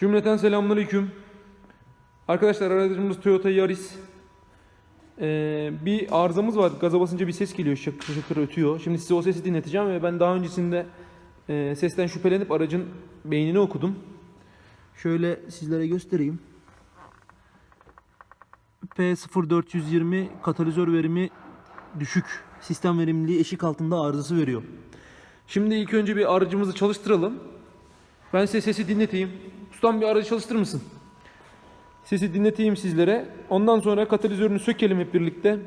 Cümleten selamünaleyküm. Arkadaşlar aracımız Toyota Yaris. Ee, bir arızamız var. Gaza basınca bir ses geliyor. Şakır şakır ötüyor. Şimdi size o sesi dinleteceğim ve ben daha öncesinde e, sesten şüphelenip aracın beynini okudum. Şöyle sizlere göstereyim. P0420 katalizör verimi düşük. Sistem verimliliği eşik altında arızası veriyor. Şimdi ilk önce bir aracımızı çalıştıralım. Ben size sesi dinleteyim. Ustam bir aracı çalıştırır mısın? Sesi dinleteyim sizlere. Ondan sonra katalizörünü sökelim hep birlikte.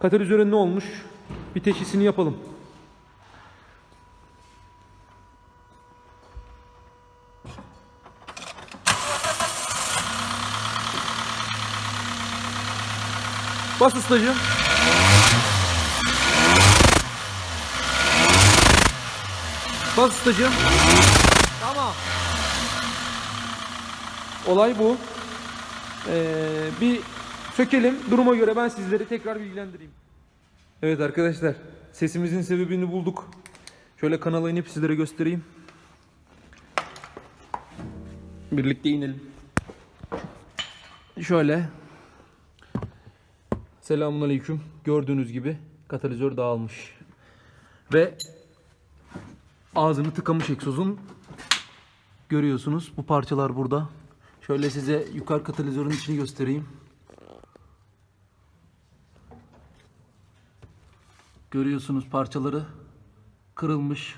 Katalizöre ne olmuş? Bir teşhisini yapalım. Bas ustacığım. Bas ustacığım. Tamam. Olay bu. Ee, bir sökelim. Duruma göre ben sizleri tekrar bilgilendireyim. Evet arkadaşlar. Sesimizin sebebini bulduk. Şöyle kanala inip sizlere göstereyim. Birlikte inelim. Şöyle. Selamun aleyküm. Gördüğünüz gibi katalizör dağılmış. Ve ağzını tıkamış egzozun. Görüyorsunuz bu parçalar burada. Şöyle size yukarı katalizörün içini göstereyim. Görüyorsunuz parçaları kırılmış.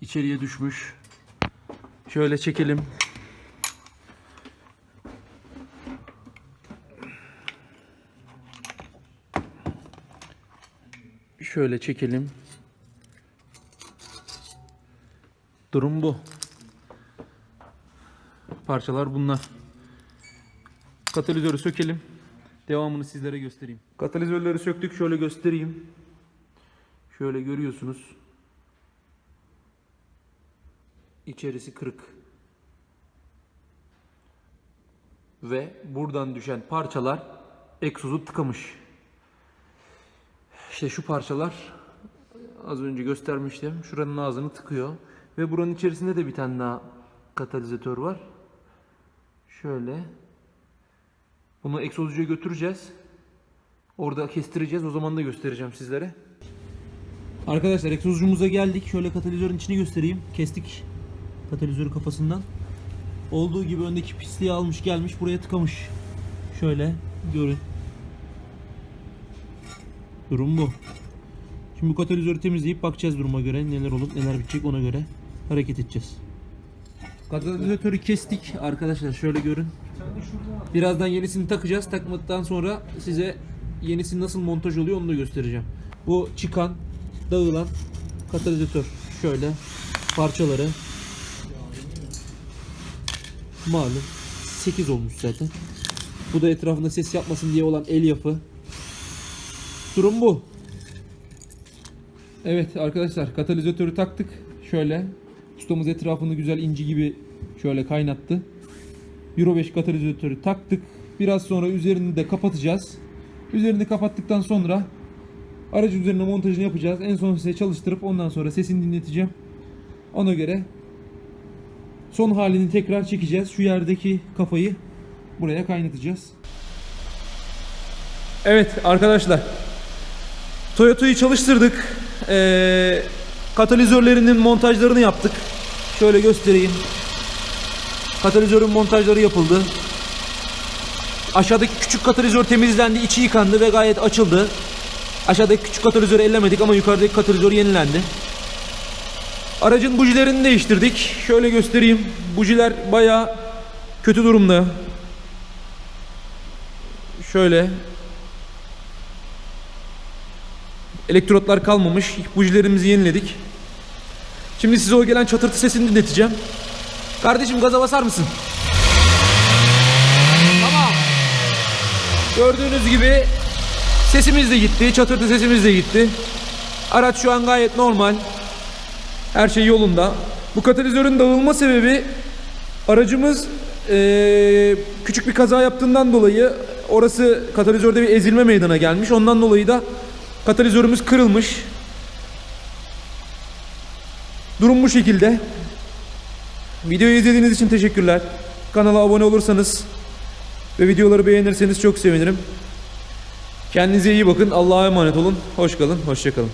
içeriye düşmüş. Şöyle çekelim. Şöyle çekelim. Durum bu. Parçalar bunlar. Katalizörü sökelim. Devamını sizlere göstereyim. Katalizörleri söktük. Şöyle göstereyim. Şöyle görüyorsunuz. İçerisi kırık. Ve buradan düşen parçalar egzozu tıkamış. İşte şu parçalar az önce göstermiştim. Şuranın ağzını tıkıyor. Ve buranın içerisinde de bir tane daha katalizatör var. Şöyle. Bunu egzozcuya götüreceğiz. Orada kestireceğiz. O zaman da göstereceğim sizlere. Arkadaşlar egzozcumuza geldik. Şöyle katalizörün içini göstereyim. Kestik katalizörü kafasından. Olduğu gibi öndeki pisliği almış gelmiş buraya tıkamış. Şöyle görün. Durum bu. Şimdi bu katalizörü temizleyip bakacağız duruma göre neler olup neler bitecek ona göre hareket edeceğiz. Katalizatörü kestik arkadaşlar şöyle görün. Birazdan yenisini takacağız. Takmadıktan sonra size yenisi nasıl montaj oluyor onu da göstereceğim. Bu çıkan, dağılan katalizatör. Şöyle parçaları malum 8 olmuş zaten. Bu da etrafında ses yapmasın diye olan el yapı. Durum bu. Evet arkadaşlar katalizatörü taktık. Şöyle ustamız etrafını güzel inci gibi şöyle kaynattı. Euro 5 katalizatörü taktık. Biraz sonra üzerini de kapatacağız. Üzerini kapattıktan sonra aracın üzerine montajını yapacağız. En son size çalıştırıp ondan sonra sesini dinleteceğim. Ona göre son halini tekrar çekeceğiz. Şu yerdeki kafayı buraya kaynatacağız. Evet arkadaşlar. Toyota'yı çalıştırdık. Ee, katalizörlerinin montajlarını yaptık. Şöyle göstereyim. Katalizörün montajları yapıldı. Aşağıdaki küçük katalizör temizlendi, içi yıkandı ve gayet açıldı. Aşağıdaki küçük katalizörü ellemedik ama yukarıdaki katalizör yenilendi. Aracın bujilerini değiştirdik. Şöyle göstereyim. Bujiler baya kötü durumda. Şöyle Elektrotlar kalmamış. Bujilerimizi yeniledik. Şimdi size o gelen çatırtı sesini dinleteceğim. Kardeşim gaza basar mısın? Tamam. Gördüğünüz gibi sesimiz de gitti. Çatırtı sesimiz de gitti. Araç şu an gayet normal. Her şey yolunda. Bu katalizörün dağılma sebebi aracımız eee, küçük bir kaza yaptığından dolayı orası katalizörde bir ezilme meydana gelmiş. Ondan dolayı da Katalizörümüz kırılmış. Durum bu şekilde. Videoyu izlediğiniz için teşekkürler. Kanala abone olursanız ve videoları beğenirseniz çok sevinirim. Kendinize iyi bakın. Allah'a emanet olun. Hoş kalın. Hoşça kalın.